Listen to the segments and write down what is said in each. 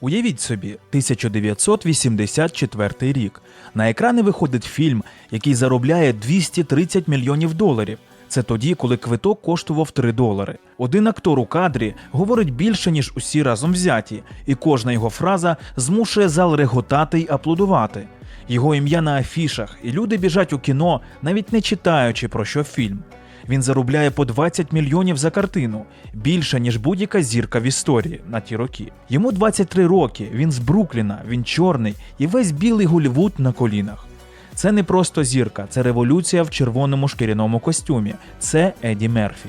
Уявіть собі, 1984 рік. На екрани виходить фільм, який заробляє 230 мільйонів доларів. Це тоді, коли квиток коштував 3 долари. Один актор у кадрі говорить більше, ніж усі разом взяті, і кожна його фраза змушує зал реготати й аплодувати. Його ім'я на афішах, і люди біжать у кіно, навіть не читаючи про що фільм. Він заробляє по 20 мільйонів за картину, більше ніж будь-яка зірка в історії на ті роки. Йому 23 роки, він з Брукліна, він чорний і весь білий Голівуд на колінах. Це не просто зірка, це революція в червоному шкіряному костюмі. Це Еді Мерфі.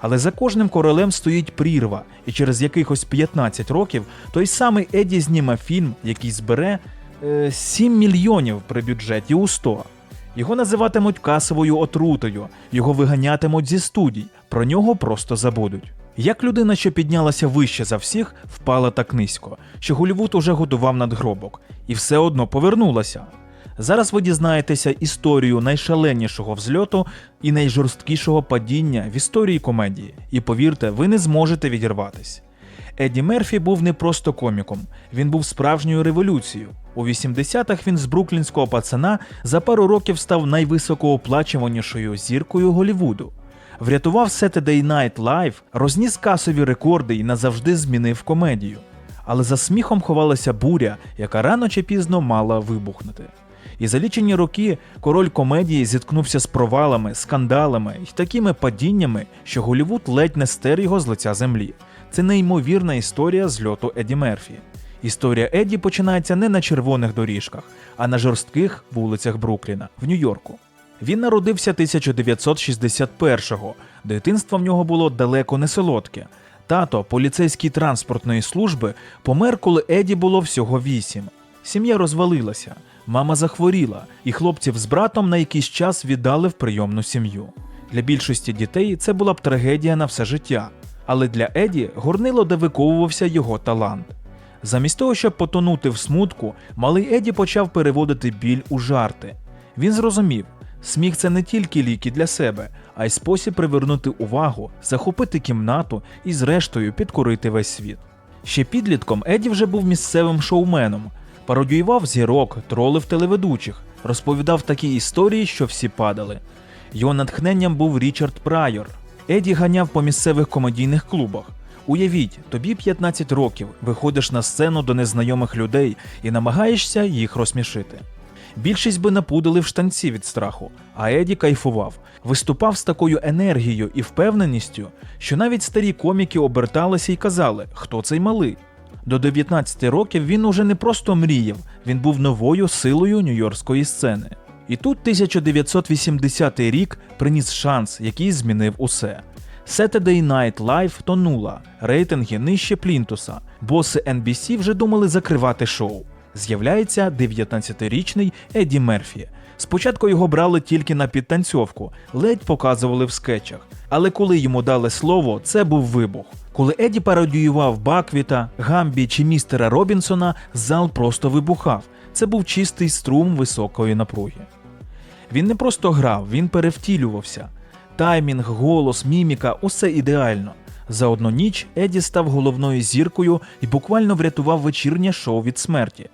Але за кожним королем стоїть прірва, і через якихось 15 років той самий Еді зніме фільм, який збере е, 7 мільйонів при бюджеті у 100. Його називатимуть касовою отрутою, його виганятимуть зі студій, про нього просто забудуть. Як людина, що піднялася вище за всіх, впала так низько, що Голівуд уже годував надгробок, і все одно повернулася. Зараз ви дізнаєтеся історію найшаленішого взльоту і найжорсткішого падіння в історії комедії. І повірте, ви не зможете відірватись. Едді Мерфі був не просто коміком, він був справжньою революцією. У 80-х він з бруклінського пацана за пару років став найвисокооплачуванішою зіркою Голівуду. Врятував Saturday Night Live, розніс касові рекорди і назавжди змінив комедію. Але за сміхом ховалася буря, яка рано чи пізно мала вибухнути. І за лічені роки король комедії зіткнувся з провалами, скандалами і такими падіннями, що Голівуд ледь не стер його з лиця землі. Це неймовірна історія зльоту Еді Мерфі. Історія Едді починається не на червоних доріжках, а на жорстких вулицях Брукліна в Нью-Йорку. Він народився 1961-го. Дитинство в нього було далеко не солодке. Тато поліцейський транспортної служби помер, коли Еді було всього вісім. Сім'я розвалилася, мама захворіла, і хлопців з братом на якийсь час віддали в прийомну сім'ю. Для більшості дітей це була б трагедія на все життя. Але для Еді горнило, де виковувався його талант. Замість того, щоб потонути в смутку, малий Еді почав переводити біль у жарти. Він зрозумів, сміх це не тільки ліки для себе, а й спосіб привернути увагу, захопити кімнату і, зрештою, підкорити весь світ. Ще підлітком Еді вже був місцевим шоуменом, пародіював зірок, тролив телеведучих, розповідав такі історії, що всі падали. Його натхненням був Річард Прайор. Еді ганяв по місцевих комедійних клубах. Уявіть, тобі 15 років, виходиш на сцену до незнайомих людей і намагаєшся їх розсмішити. Більшість би напудили в штанці від страху, а Еді кайфував, виступав з такою енергією і впевненістю, що навіть старі коміки оберталися і казали, хто цей малий. До 19 років він уже не просто мріяв, він був новою силою нью-йоркської сцени. І тут 1980 рік приніс шанс, який змінив усе. Saturday Night Live тонула, рейтинги нижче Плінтуса. Боси NBC вже думали закривати шоу. З'являється 19-річний Едді Мерфі. Спочатку його брали тільки на підтанцьовку, ледь показували в скетчах. Але коли йому дали слово, це був вибух. Коли Едді пародіював Баквіта, Гамбі чи містера Робінсона, зал просто вибухав. Це був чистий струм високої напруги. Він не просто грав, він перевтілювався. Таймінг, голос, міміка усе ідеально. За одну ніч Еді став головною зіркою і буквально врятував вечірнє шоу від смерті.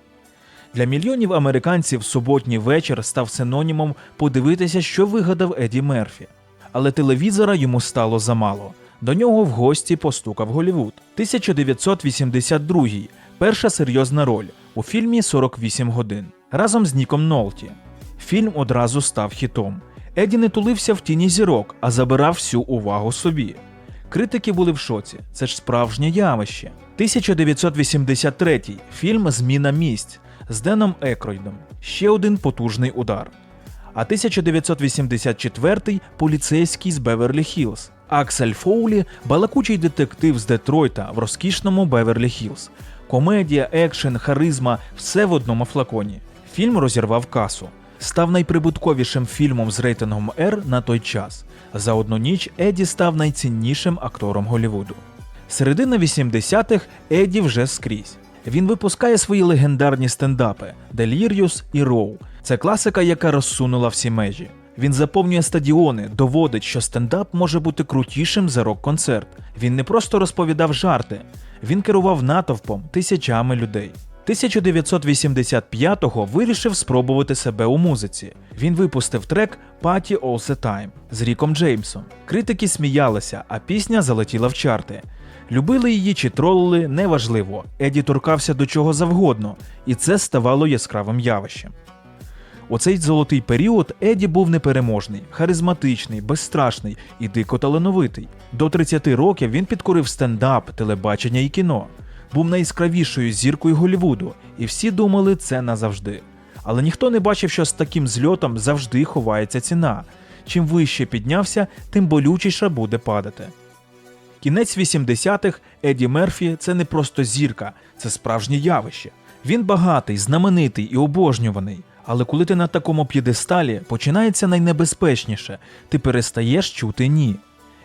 Для мільйонів американців суботній вечір став синонімом подивитися, що вигадав Еді Мерфі. Але телевізора йому стало замало. До нього в гості постукав Голівуд. 1982 перша серйозна роль у фільмі 48 годин разом з Ніком Нолті. Фільм одразу став хітом. Еді не тулився в тіні зірок, а забирав всю увагу собі. Критики були в шоці. Це ж справжнє явище. 1983 фільм Зміна місць з Деном Екройдом. Ще один потужний удар. А 1984 поліцейський з Беверлі Хілз. Аксель Фоулі балакучий детектив з Детройта в розкішному Беверлі Хілз. Комедія, екшен, харизма все в одному флаконі. Фільм розірвав касу. Став найприбутковішим фільмом з рейтингом R на той час. За одну ніч Еді став найціннішим актором Голлівуду. Середина 80-х Еді вже скрізь. Він випускає свої легендарні стендапи Деліріус і Роу. Це класика, яка розсунула всі межі. Він заповнює стадіони, доводить, що стендап може бути крутішим за рок-концерт. Він не просто розповідав жарти, Він керував натовпом тисячами людей. 1985-го вирішив спробувати себе у музиці. Він випустив трек Party All The Time з Ріком Джеймсом. Критики сміялися, а пісня залетіла в чарти. Любили її чи тролили, неважливо. Еді торкався до чого завгодно, і це ставало яскравим явищем. У цей золотий період Еді був непереможний, харизматичний, безстрашний і дико талановитий. До 30 років він підкорив стендап, телебачення і кіно. Був найяскравішою зіркою Голлівуду, і всі думали це назавжди. Але ніхто не бачив, що з таким зльотом завжди ховається ціна. Чим вище піднявся, тим болючіше буде падати. Кінець 80-х Еді Мерфі це не просто зірка, це справжнє явище. Він багатий, знаменитий і обожнюваний. Але коли ти на такому п'єдесталі, починається найнебезпечніше ти перестаєш чути ні.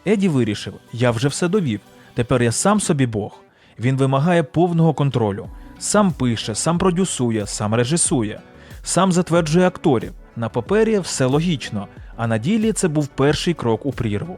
Еді вирішив: я вже все довів. Тепер я сам собі Бог. Він вимагає повного контролю. Сам пише, сам продюсує, сам режисує, сам затверджує акторів. На папері все логічно, а на ділі це був перший крок у прірву.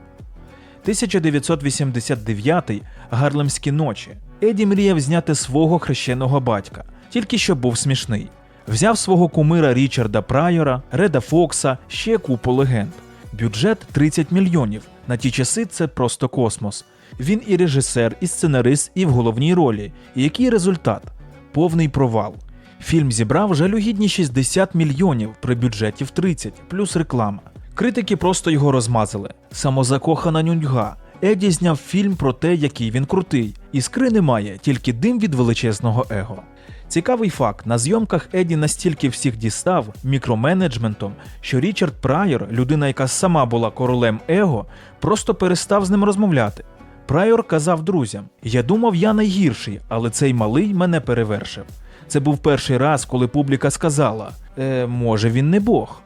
1989 Гарлемські ночі. Еді мріяв зняти свого хрещеного батька, тільки щоб був смішний. Взяв свого кумира Річарда Прайора, Реда Фокса, ще купу легенд. Бюджет 30 мільйонів. На ті часи це просто космос. Він і режисер, і сценарист, і в головній ролі. І який результат? Повний провал. Фільм зібрав жалюгідні 60 мільйонів при бюджеті в 30, плюс реклама. Критики просто його розмазали. Самозакохана нюньга. Еді зняв фільм про те, який він крутий. Іскри немає, тільки дим від величезного его. Цікавий факт: на зйомках Еді настільки всіх дістав мікроменеджментом, що Річард Прайор, людина, яка сама була королем его, просто перестав з ним розмовляти. Прайор казав друзям: Я думав, я найгірший, але цей малий мене перевершив. Це був перший раз, коли публіка сказала: е, може, він не Бог.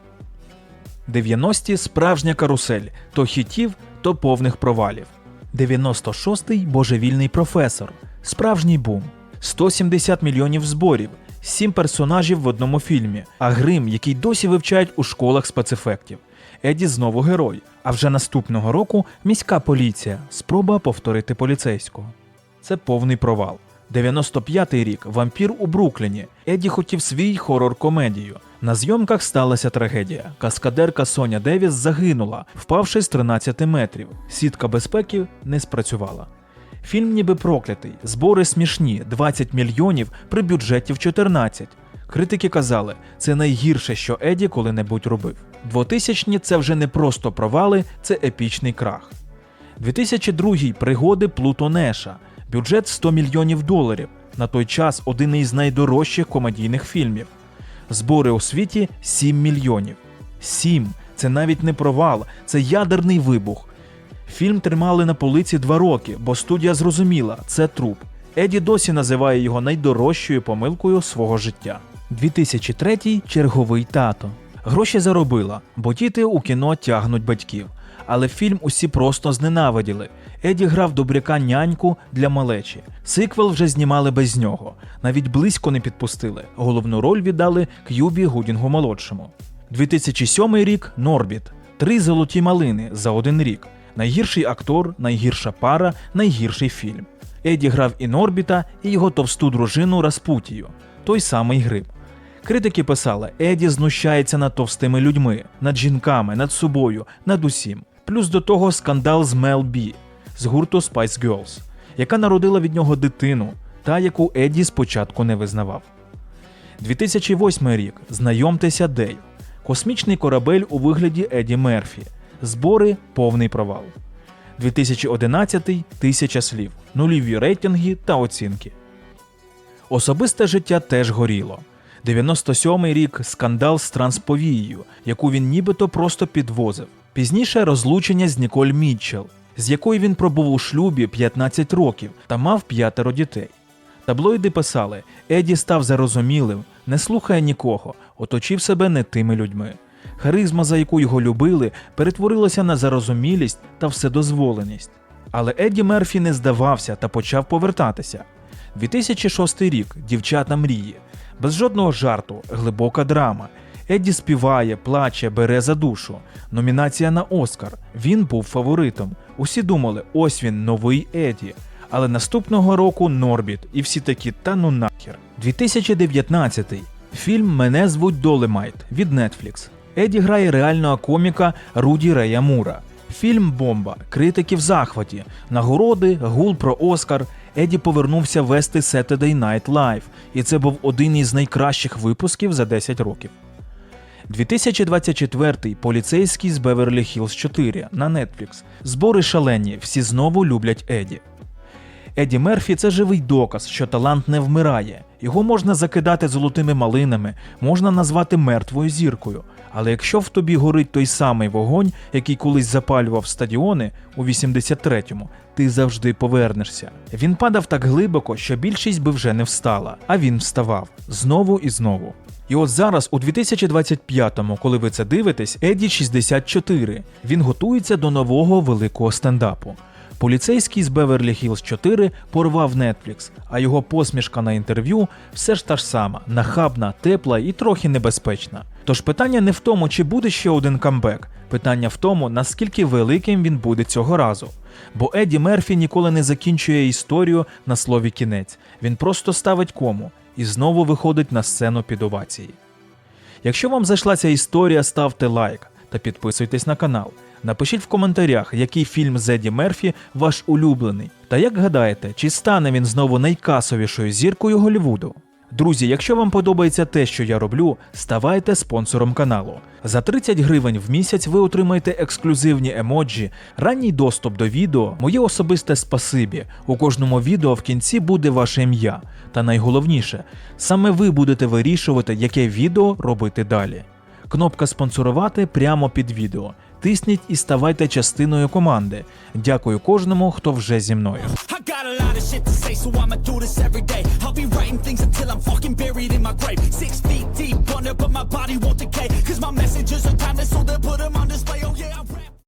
90-ті справжня карусель то хітів, то повних провалів. 96-й божевільний професор, справжній бум. 170 мільйонів зборів, 7 персонажів в одному фільмі, а грим, який досі вивчають у школах спецефектів. Еді знову герой. А вже наступного року міська поліція спроба повторити поліцейського. Це повний провал. 95-й рік вампір у Брукліні. Еді хотів свій хорор-комедію. На зйомках сталася трагедія. Каскадерка Соня Девіс загинула, впавши з 13 метрів. Сітка безпеки не спрацювала. Фільм ніби проклятий, збори смішні 20 мільйонів при бюджеті в 14. Критики казали, це найгірше, що Еді коли-небудь робив. 2000-ні це вже не просто провали, це епічний крах. 2002-й пригоди Плуто Неша, бюджет 100 мільйонів доларів. На той час один із найдорожчих комедійних фільмів. Збори у світі 7 мільйонів. 7 це навіть не провал, це ядерний вибух. Фільм тримали на полиці два роки, бо студія зрозуміла, це труп. Еді досі називає його найдорожчою помилкою свого життя. 2003 черговий тато. Гроші заробила, бо діти у кіно тягнуть батьків. Але фільм усі просто зненавиділи. Еді грав добряка няньку для малечі. Сиквел вже знімали без нього. Навіть близько не підпустили. Головну роль віддали К'юбі Гудінгу молодшому. 2007 рік Норбіт. Три золоті малини за один рік. Найгірший актор, найгірша пара, найгірший фільм. Еді грав і Норбіта, і його товсту дружину Распутію, той самий гриб. Критики писали, Еді знущається над товстими людьми, над жінками, над собою, над усім. Плюс до того скандал з Мел Бі з гурту Spice Girls, яка народила від нього дитину, та яку Еді спочатку не визнавав. 2008 рік. Знайомтеся Дейв. Космічний корабель у вигляді Еді Мерфі. Збори повний провал. 2011 тисяча слів, нульові рейтинги та оцінки. Особисте життя теж горіло. 97-й рік скандал з трансповією, яку він нібито просто підвозив. Пізніше розлучення з Ніколь Мітчелл, з якою він пробув у шлюбі 15 років та мав п'ятеро дітей. Таблоїди писали: Еді став зарозумілим, не слухає нікого, оточив себе не тими людьми. Харизма, за яку його любили, перетворилася на зарозумілість та вседозволеність. Але Едді Мерфі не здавався та почав повертатися. 2006 рік дівчата мрії. Без жодного жарту, глибока драма. Едді співає, плаче, бере за душу. Номінація на Оскар. Він був фаворитом. Усі думали, ось він, новий Еді. Але наступного року Норбіт і всі такі та ну нахер. 2019 фільм Мене звуть Долемайт від Netflix. Еді грає реального коміка Руді Рея Мура. Фільм Бомба, критики в захваті, нагороди, гул про Оскар. Еді повернувся вести Saturday Night Live, і це був один із найкращих випусків за 10 років. 2024 поліцейський з Беверлі Хілз 4 на Netflix. Збори шалені, всі знову люблять Еді. Еді Мерфі це живий доказ, що талант не вмирає. Його можна закидати золотими малинами, можна назвати мертвою зіркою. Але якщо в тобі горить той самий вогонь, який колись запалював стадіони у 83-му, ти завжди повернешся. Він падав так глибоко, що більшість би вже не встала, а він вставав знову і знову. І от зараз, у 2025-му, коли ви це дивитесь, Еді 64. Він готується до нового великого стендапу. Поліцейський з Беверлі Хілз 4 порвав Netflix, а його посмішка на інтерв'ю все ж та ж сама, нахабна, тепла і трохи небезпечна. Тож питання не в тому, чи буде ще один камбек, питання в тому, наскільки великим він буде цього разу. Бо Еді Мерфі ніколи не закінчує історію на слові кінець, він просто ставить кому і знову виходить на сцену під овації. Якщо вам зайшла ця історія, ставте лайк та підписуйтесь на канал. Напишіть в коментарях, який фільм з Еді Мерфі ваш улюблений. Та як гадаєте, чи стане він знову найкасовішою зіркою Голлівуду? Друзі, якщо вам подобається те, що я роблю, ставайте спонсором каналу. За 30 гривень в місяць ви отримаєте ексклюзивні емоджі, ранній доступ до відео, моє особисте спасибі. У кожному відео в кінці буде ваше ім'я. Та найголовніше, саме ви будете вирішувати, яке відео робити далі. Кнопка спонсорувати прямо під відео тисніть і ставайте частиною команди. Дякую кожному, хто вже зі мною. Six feet deep, wonder, but my body won't decay. Cause my messages are timeless, so they'll put them on display.